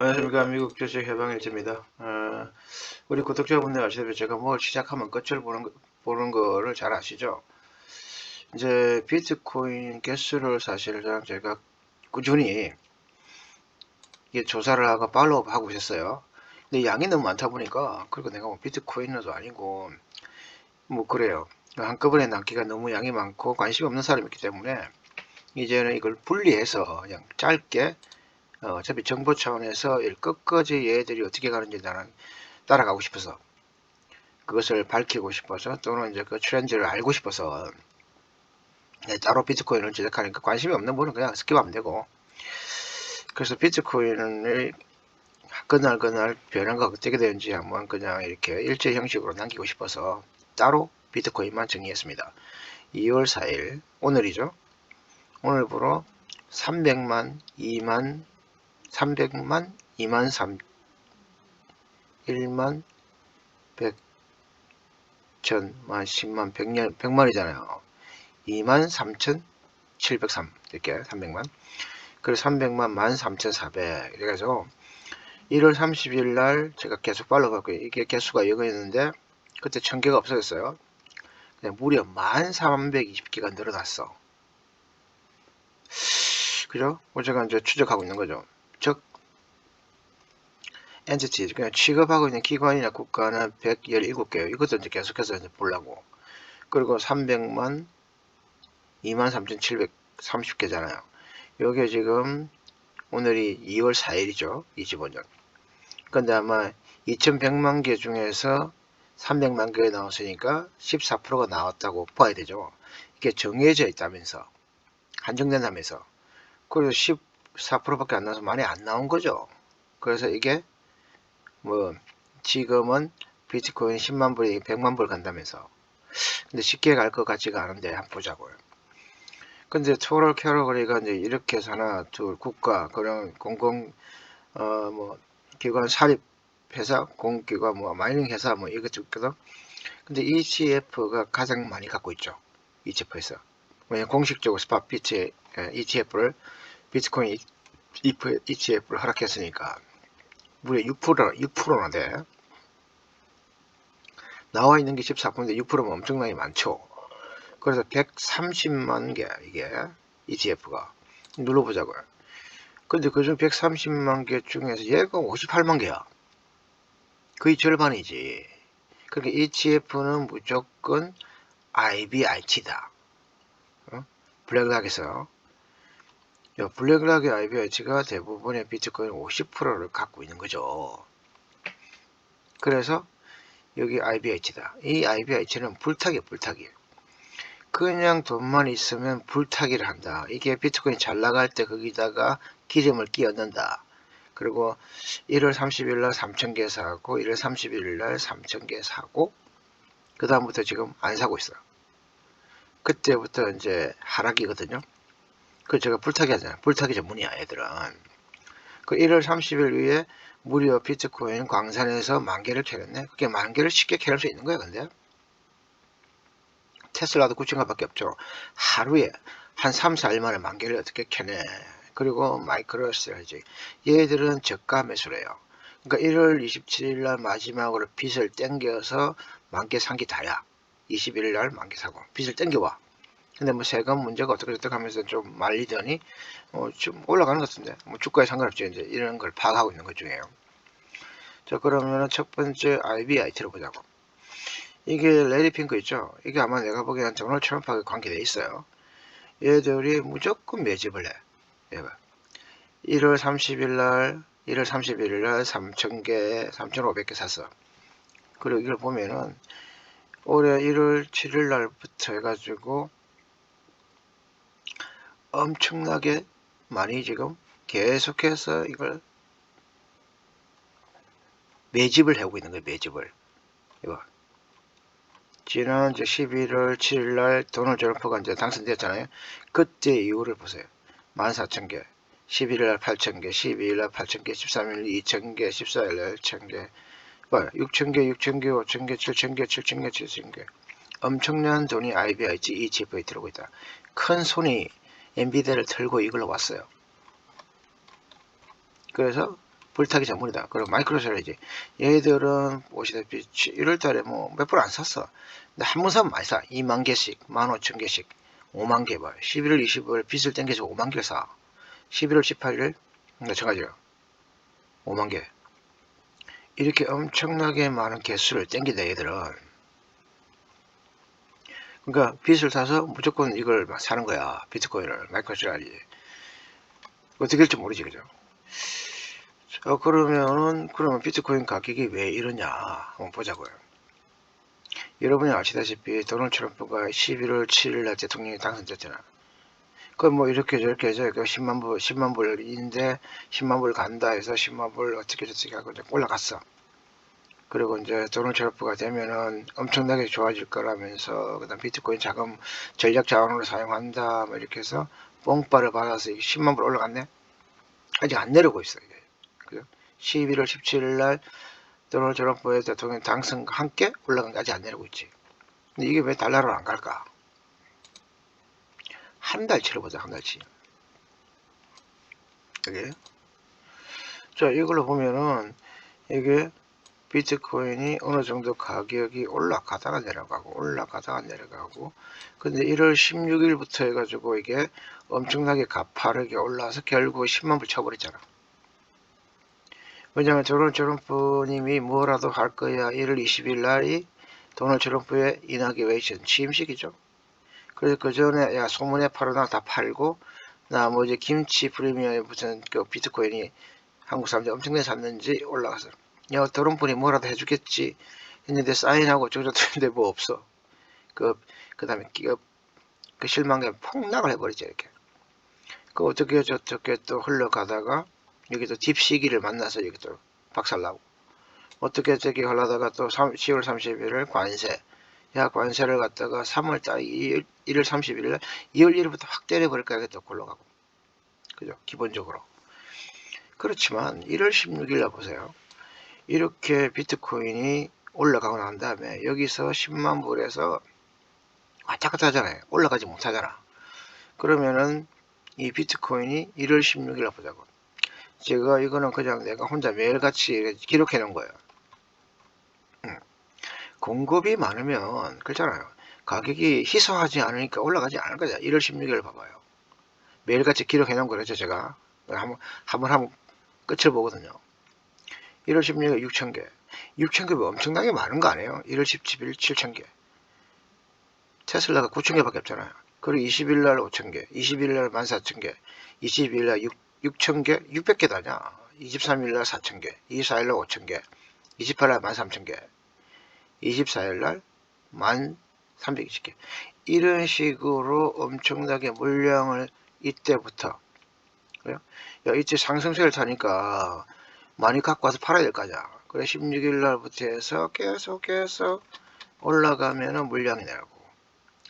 안녕하십니까 미국 주식 해방일지입니다. 어, 우리 구독자분들 아시다시피 제가 뭘 시작하면 끝을 보는, 거- 보는 거를 잘 아시죠? 이제 비트코인 개수를 사실상 제가 꾸준히 조사를 하고 팔로우 하고 있었어요. 근데 양이 너무 많다 보니까 그리고 내가 뭐 비트코인러도 아니고 뭐 그래요. 한꺼번에 남기가 너무 양이 많고 관심이 없는 사람이기 때문에 이제는 이걸 분리해서 그냥 짧게 어, 어차피 정보 차원에서 일 끝까지 얘들이 어떻게 가는지 나는 따라가고 싶어서 그것을 밝히고 싶어서 또는 이제 그 트렌드를 알고 싶어서 네, 따로 비트코인을 제작하니까 관심이 없는 분은 그냥 스킵하면 되고 그래서 비트코인을 그날 그날 변화가 어떻게 되는지 한번 그냥 이렇게 일제 형식으로 남기고 싶어서 따로 비트코인만 정리했습니다. 2월 4일 오늘이죠. 오늘부로 300만, 2만, 300만, 2만 3, 1만, 100, 1000만, 10만, 100년, 100만이잖아요. 2만 3,703 이렇게 300만. 그래서 300만 13,400 이래가지고 1월 30일 날 제가 계속 빨라갖고 이게 개수가 이거였는데 그때 1000개가 없어졌어요. 무려 1320개가 늘어났어. 그죠? 제가 이제 추적하고 있는 거죠. 즉 entity, 그냥 그러니까 취급하고 있는 기관이나 국가는 117개요 이것도 이제 계속해서 이제 보려고. 그리고 300만 23,730개잖아요. 요게 지금 오늘이 2월 4일이죠. 25년. 근데 아마 2100만 개 중에서 300만 개가 나왔으니까 14%가 나왔다고 봐야 되죠. 이게 정해져 있다면서. 한정된다면서. 그리고 10, 4%밖에 안 나와서 많이 안 나온 거죠. 그래서 이게 뭐 지금은 비트코인 10만 불이 100만 불 간다면서 근데 쉽게 갈 것 같지가 않은데 한번 보자고요. 근데 토럴 캐러거리가 이제 이렇게 해서 하나 둘 국가 그런 공공 어 뭐 기관 사립 회사 공기관 뭐 마이닝 회사 뭐 이것저것. 근데 ETF가 가장 많이 갖고 있죠. ETF에서 왜냐 공식적으로 스팟 비트 ETF를 비트코인 ETF를 허락했으니까 무려 6% 6%나 돼. 나와 있는 게 14%인데 6%면 엄청나게 많죠. 그래서 130만 개 이게 ETF가 눌러보자고요. 근데 그중 130만 개 중에서 얘가 58만 개야. 거의 절반이지. 그러니까 ETF는 무조건 IBIT다. 어? 블랙락에서 블랙락의 IBIT가 대부분의 비트코인 50%를 갖고 있는 거죠. 그래서 여기 IBIT다. 이 IBIT는 불타기 불타기. 그냥 돈만 있으면 불타기를 한다. 이게 비트코인 잘 나갈 때 거기다가 기름을 끼얹 는다 그리고 1월 30일 날 3,000개 사고 1월 31일 날 3,000개 사고 그 다음부터 지금 안 사고 있어요. 그때부터 이제 하락이거든요. 그 제가 불타기 하잖아요. 불타기 전문이야 애들은. 그 1월 30일 위에 무려 비트코인 광산에서 만 개를 캐냈네. 그게 만 개를 쉽게 캐낼 수 있는 거야 근데. 테슬라도 9천 가밖에 없죠. 하루에 한 3, 4일 만에 만 개를 어떻게 캐내. 그리고 마이크로 스트라지 얘들은 저가 매수래요. 그러니까 1월 27일 날 마지막으로 빚을 땡겨서 만개산게 다야. 21일 날 만개 사고 빚을 땡겨와. 근데 뭐 세금 문제가 어떻게 어떻게 하면서 좀 말리더니 어, 좀 올라가는 것 같은데 뭐 주가에 상관없죠 이제 이런 걸 파악하고 있는 것 중에요. 자 그러면은 첫 번째 IBIT로 보자고. 이게 레디 핑크 있죠? 이게 아마 내가 보기엔 도널드 트럼프하고 관계돼 있어요. 얘들이 무조건 매집을 해. 얘가. 1월 30일 날, 1월 31일 날 3,000개, 3,500개 샀어. 그리고 이걸 보면은 올해 1월 7일 날부터 해가지고 엄청나게 많이 지금 계속해서 이걸 매집을 하고 있는 거예요, 매집을. 이거. 지난 이제 11월 7일 날 도널드 트럼프가 이제 당선됐잖아요. 그때 이후를 보세요. 14,000개, 11일 날 8,000개, 12일 날 8,000개, 13일 2,000개, 14일 날 1,000개, 뭐야, 6,000개, 6,000개, 5,000개, 7,000개, 7,000개, 7,000개. 엄청난 돈이 IBIG ETF에 들어오고 있다. 큰 손이 엔비디아를 털고 이걸로 왔어요. 그래서 불타기 전문이다. 그리고 마이크로스트래지 얘들은 보시다시피 1월 달에 뭐몇분안 샀어. 근데 한 번 사면 많이 사. 2만 개씩, 15,000개씩, 5만 개 봐. 11월 20일 빚을 땡겨서 5만 개를 사. 11월 18일 마찬가지로 5만 개. 이렇게 엄청나게 많은 개수를 땡기다 얘들은. 그러니까 빚을 사서 무조건 이걸 막 사는 거야. 비트코인을 마이크로스트래지 어떻게 될지 모르지 그죠? 자, 그러면은 그러면 비트코인 가격이 왜 이러냐 한번 보자고요. 여러분이 아시다시피 도널드 트럼프가 11월 7일 날 대통령이 당선됐잖아. 그뭐 이렇게 저렇게 해서 그 10만 불 10만 불인데 10만 불 간다 해서 10만 불 어떻게 저렇게 하고 올라갔어. 그리고 이제 도널드 트럼프가 되면은 엄청나게 좋아질 거라면서 그다음 비트코인 자금 전략 자원으로 사용한다 뭐 이렇게 해서 뽕빠를 받아서 10만 불 올라갔네. 아직 안 내려오고 있어 이게. 그죠? 11월 17일 날 도널드 트럼프의 대통령 당선과 함께 올라간 게 아직 안 내려오고 있지. 근데 이게 왜 달러로 안 갈까? 한 달치를 보자, 한 달치. 이게. 자, 이걸로 보면은 이게 비트코인이 어느 정도 가격이 올라가다가 내려가고 올라가다가 내려가고 근데 1월 16일부터 해가지고 이게 엄청나게 가파르게 올라와서 결국 10만 불 쳐버렸잖아. 왜냐면 저런 트럼프님이 뭐라도 할 거야 1월 20일 날이 도널드 트럼프의 이나기웨이션 취임식이죠. 그래서 그 전에 야 소문에 팔아나 다 팔고 나머지 김치 프리미엄에 무슨 그 비트코인이 한국 사람들이 엄청나게 샀는지 올라가서 야 트럼프니 뭐라도 해주겠지. 했는데 사인하고 조졌는데 뭐 없어. 그, 그 다음에 그, 그 실망감에 폭락을 해버리죠 이렇게. 그 어떻게 저렇게 또 흘러가다가 여기도 딥시기를 만나서 여기 또 박살나고. 어떻게 저기 흘러다가 또 3, 10월 31일 관세. 야 관세를 갖다가 3월달 1월 31일 2월 1일부터 확 때려버릴까 이게 또 굴러가고. 그죠? 기본적으로. 그렇지만 1월 16일 날 보세요 이렇게 비트코인이 올라가고 난 다음에 여기서 10만 불에서 왔다 갔다 하잖아요 올라가지 못하잖아 그러면은 이 비트코인이 1월 16일 날 보자고 제가 이거는 그냥 내가 혼자 매일같이 기록해 놓은 거예요. 음. 공급이 많으면 그렇잖아요. 가격이 희소하지 않으니까 올라가지 않을 거죠. 1월 16일 봐봐요. 매일같이 기록해 놓은 거죠 제가. 한번 한번 한번 끝을 보거든요. 1월 16일 6,000개. 6,000개 엄청나게 많은 거 아니에요? 1월 17일 7,000개. 테슬라가 9,000개 밖에 없잖아요. 그리고 20일 날 5,000개, 21일 날 14,000개, 22일 날 6, 6,000개, 600개 다냐. 23일날 4,000개, 24일날 5,000개, 28일날 13,000개, 24일날 1,320개. 이런 식으로 엄청나게 물량을 이때부터 그래요? 야, 이때 상승세를 타니까 많이 갖고 와서 팔아야 될거 아니야. 그래 16일 날부터 해서 계속 계속 올라가면은 물량이 내고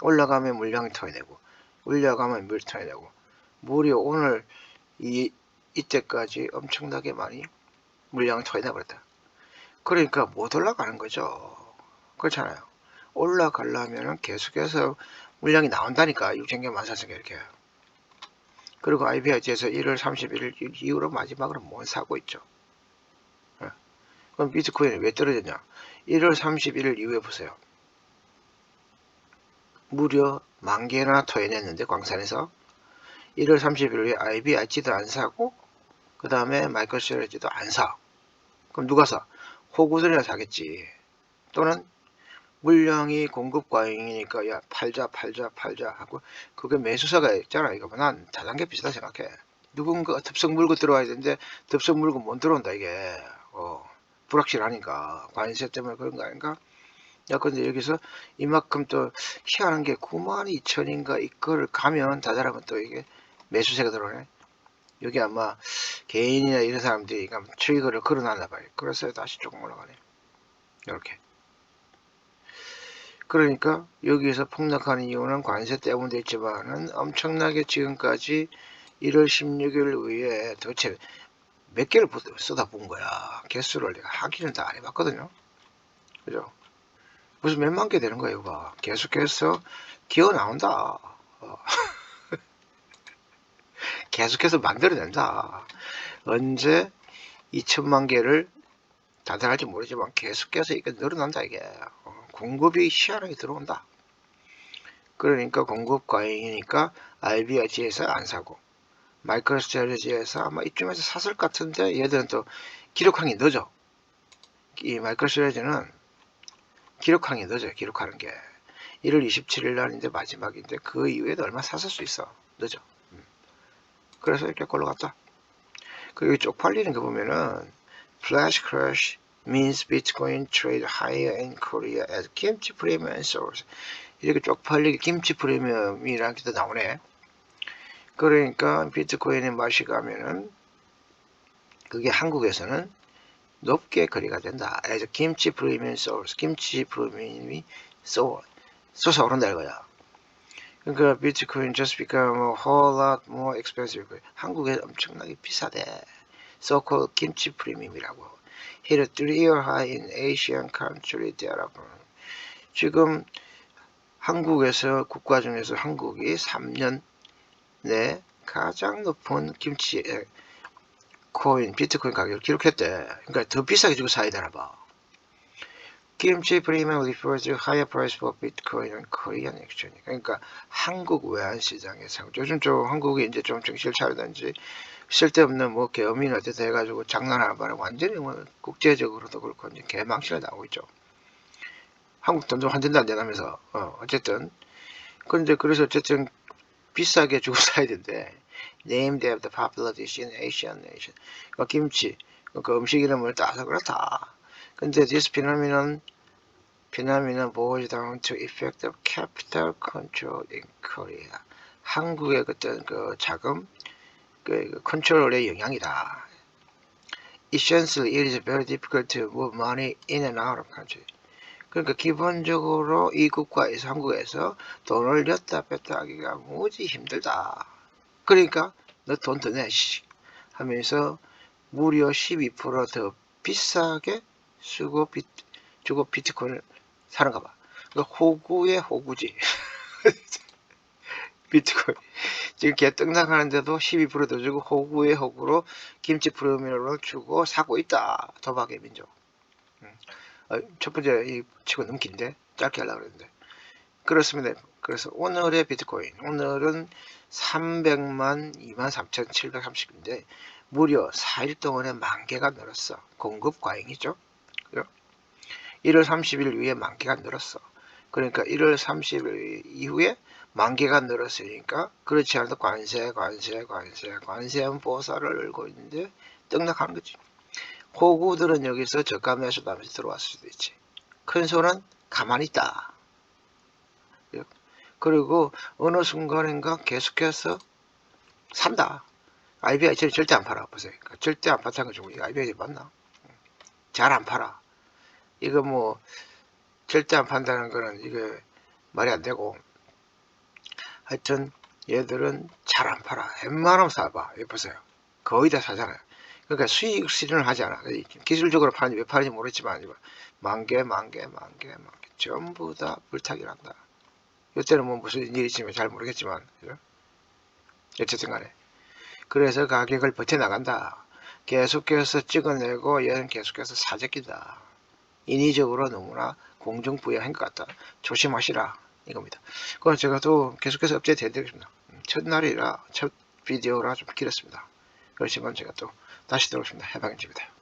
올라가면 물량이 터내고 올라가면 물 터내고 물이 오늘 이, 이때까지 엄청나게 많이 물량을 토해내 버렸다. 그러니까 못 올라가는 거죠. 그렇잖아요. 올라가려면 계속해서 물량이 나온다니까 6천개 14,000개 이렇게. 그리고 IBIT에서 1월 31일 이후로 마지막으로 못 사고 있죠. 예. 그럼 비트코인이 왜 떨어졌냐? 1월 31일 이후에 보세요. 무려 만 개나 토해냈는데 광산에서 1월 30일에 IBIC도 안 사고 그 다음에 마이크로스트레지도 안 사. 그럼 누가 사? 호구들이나 사겠지. 또는 물량이 공급 과잉이니까 야 팔자 팔자 팔자 하고 그게 매수사가 있잖아 이거 난 다단계 비슷하다 생각해 누군가 급성 물고 들어와야 되는데 급성 물고 못 들어온다 이게 어, 불확실하니까 관세 때문에 그런 거 아닌가 야 근데 여기서 이만큼 또 희한한 게 9만 2천인가 이거를 가면 다자라면 또 이게 매수세가 들어오네. 여기 아마 개인이나 이런 사람들이 트리거를 걸어놨나 봐요. 그래서 다시 조금 올라가네. 이렇게. 그러니까 여기에서 폭락하는 이유는 관세 때문에 있지만은 엄청나게 지금까지 1월 16일 후에 도대체 몇 개를 쏟아본 거야. 개수를 내가 하기는 다 안 해봤거든요. 그죠? 무슨 몇만 개 되는 거예요, 봐. 계속해서 기어 나온다. 어. 계속해서 만들어낸다. 언제 2천만 개를 다달할지 모르지만 계속해서 이게 늘어난다 이게 어, 공급이 희한하게 들어온다 그러니까 공급 과잉이니까 IBIG에서 안 사고 마이크로스트레지에서 아마 이쯤에서 샀을 것 같은데 얘들은 또게 늦어. 이 마이크로스트레지는 기록하는 게 늦어요 기록하는 게. 1월 27일 날인데 마지막인데 그 이후에도 얼마 샀을 수 있어. 늦어. 음. 그래서 이렇게 걸러갔다. 그리고 쪽팔리는 거 보면은 flash crash means Bitcoin trade higher in Korea as 김치 프리미엄 source 이렇게 쪽팔리게 김치 프리미엄이라는 게 또 나오네 그러니까 비트코인의 맛이 가면은 그게 한국에서는 높게 거래가 된다. as 김치 프리미엄 source 김치 프리미엄이 쏘 솟아오른다 이거야. 그러니까 비트코인 just become a whole lot more expensive. 한국에 엄청나게 비싸대. so-called 김치 프리미엄이라고. hit a three-year high in Asian country 여러분. 지금 한국에서 국가 중에서 한국이 3년 내 가장 높은 김치 에, 코인 비트코인 가격을 기록했대. 그러니까 더 비싸게 주고 사야 되나 봐. 김치 프리미엄 refers to higher price for Bitcoin on Korean exchange. 그러니까 한국 외환 시장에서 요즘 좀 한국이 이제 좀 정신을 차리든지 쓸데없는 뭐 계엄이나 어쨌든 해가지고 장난하는 바람에 완전히 뭐 국제적으로도 그렇고 이제 개망신을 나오고 있죠. 한국 돈좀한 푼도 안 되면서 어, 어쨌든 근데 그래서 어쨌든 비싸게 주고 사야 된대. Named after popular dish in Asian nation. 그 김치 그 음식 이름을 따서 그렇다. 근데 this phenomenon phenomenon boils down to effect of capital control in Korea. 한국의 어떤 그 자금 그, 그 컨트롤의 영향이다. Essentially, it is very difficult to move money in and out of country. 그러니까 기본적으로 이 국가에서 한국에서 돈을 렸다 뺐다 하기가 무지 힘들다. 그러니까 너 돈 더 내, 씨. 하면서 무려 12%더 비싸게 쓰고 비, 주고 비트코인을 사는가 봐. 그러니까 호구의 호구지. 비트코인. 지금 개떡 나가는데도 12%더 주고 호구의 호구로 김치 프로미널을 주고 사고 있다. 도박의 민족. 음. 어, 첫 번째 이 치고 너무 긴데 짧게 하려고 그랬는데 그렇습니다. 그래서 오늘의 비트코인 오늘은 300만 23,730인데 무려 4일 동안에 만 개가 늘었어. 공급 과잉이죠. 그죠? 1월 30일 이후에 만 개가 늘었어. 그러니까 1월 30일 이후에 만 개가 늘었으니까 그렇지 않아도 관세, 관세, 관세, 관세음 보살을 열고 있는데 떡락하는 거지. 호구들은 여기서 저가 매수하면서 들어왔을 수도 있지. 큰 손은 가만히 있다. 그리고 어느 순간인가 계속해서 산다. IBI 절대 안 팔아. 보세요. 그러니까 절대 안 팔다는 거 중에 IBI 맞나? 잘 안 팔아. 이거 뭐 절대 안 판다는 거는 이게 말이 안 되고 하여튼 얘들은 잘 안 팔아. 웬만하면 사봐. 보세요. 거의 다 사잖아요. 그러니까 수익 실현을 하지 않아. 기술적으로 파는지 왜 파는지 모르겠지만 만 개, 만 개, 만 개, 만 개. 전부 다 불타기를 한다. 이때는 뭐 무슨 일이 있으면 잘 모르겠지만 그죠? 어쨌든 간에 그래서 가격을 버텨나간다. 계속해서 찍어내고 얘는 계속해서 사재기다. 인위적으로 너무나 공중부여한 것 같다. 조심하시라 이겁니다. 그럼 제가 또 계속해서 업데이트 해드리겠습니다. 첫날이라 첫 비디오라 좀 길었습니다. 그렇지만 제가 또 다시 들어오겠습니다. 해방입니다. 끝.